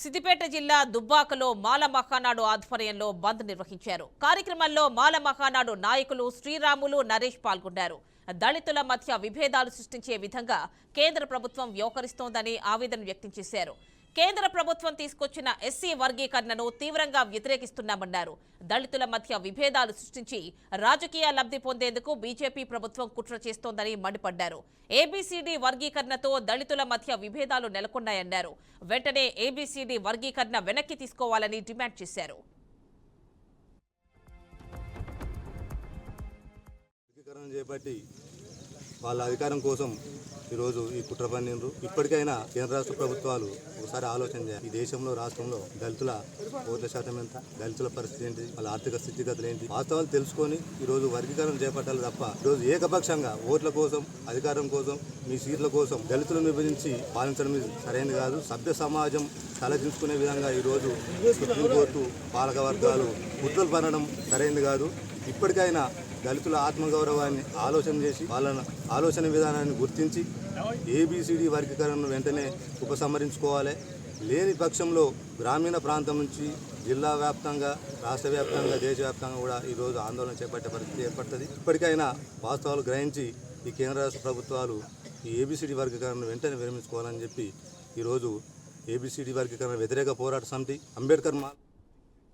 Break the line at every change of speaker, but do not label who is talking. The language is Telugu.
సిద్దిపేట జిల్లా దుబ్బాకలో మాల మహానాడు ఆధ్వర్యంలో బంద్ నిర్వహించారు. కార్యక్రమంలో మాల మహానాడు నాయకులు శ్రీరాములు నరేష్ పాల్గొన్నారు. దళితుల మధ్య విభేదాలు సృష్టించే విధంగా కేంద్ర ప్రభుత్వం వ్యవహరిస్తోందని ఆవేదన వ్యక్తం చేశారు. కేంద్ర ప్రభుత్వం తీసుకొచ్చిన ఎస్సీ వర్గీకరణను తీవ్రంగా వ్యతిరేకిస్తున్నామన్నారు. దళితుల మధ్య విభేదాలు సృష్టించి రాజకీయ లబ్ధి పొందేందుకు బీజేపీ ప్రభుత్వం కుట్ర చేస్తోందని మండిపడ్డారు. ఏబీసీడీ వర్గీకరణతో దళితుల మధ్య విభేదాలు నెలకొన్నాయన్నారు. వెంటనే ఏబీసీడీ వర్గీకరణ వెనక్కి తీసుకోవాలని డిమాండ్ చేశారు.
చేపట్టి వాళ్ళ అధికారం కోసం ఈరోజు ఈ కుట్ర పన్నిండ్రు. ఇప్పటికైనా కేంద్ర రాష్ట్ర ప్రభుత్వాలు ఒకసారి ఆలోచన చేయాలి. ఈ దేశంలో రాష్ట్రంలో దళితుల ఓట్ల శాతం ఎంత దళితుల పరిస్థితి ఏంటి వాళ్ళ ఆర్థిక స్థితిగతులు ఏంటి? వాస్తవాలు తెలుసుకొని ఈరోజు వర్గీకరణ చేపట్టాలి తప్ప ఈరోజు ఏకపక్షంగా ఓట్ల కోసం అధికారం కోసం మీ సీట్ల కోసం దళితులను విభజించి పాలించడం సరైనది కాదు. సభ్య సమాజం తలదించుకునే విధంగా ఈరోజు సుప్రీంకోర్టు పాలక వర్గాలు కుట్రలు పనడం సరైనది కాదు. ఇప్పటికైనా దళితుల ఆత్మగౌరవాన్ని ఆలోచన చేసి వాళ్ళ ఆలోచన విధానాన్ని గుర్తించి ఏబిసిడి వర్గీకరణను వెంటనే ఉపసంహరించుకోవాలి. లేని పక్షంలో గ్రామీణ ప్రాంతం నుంచి జిల్లా వ్యాప్తంగా రాష్ట్ర వ్యాప్తంగా దేశవ్యాప్తంగా కూడా ఈరోజు ఆందోళన చేపట్టే పరిస్థితి ఏర్పడుతుంది. ఇప్పటికైనా వాస్తవాలు గ్రహించి ఈ కేంద్ర రాష్ట్ర ప్రభుత్వాలు ఈ ఏబిసిడి వర్గీకరణను వెంటనే విరమించుకోవాలని చెప్పి ఈరోజు ఏబిసిడి వర్గీకరణ వ్యతిరేక పోరాట సమితి అంబేద్కర్ మా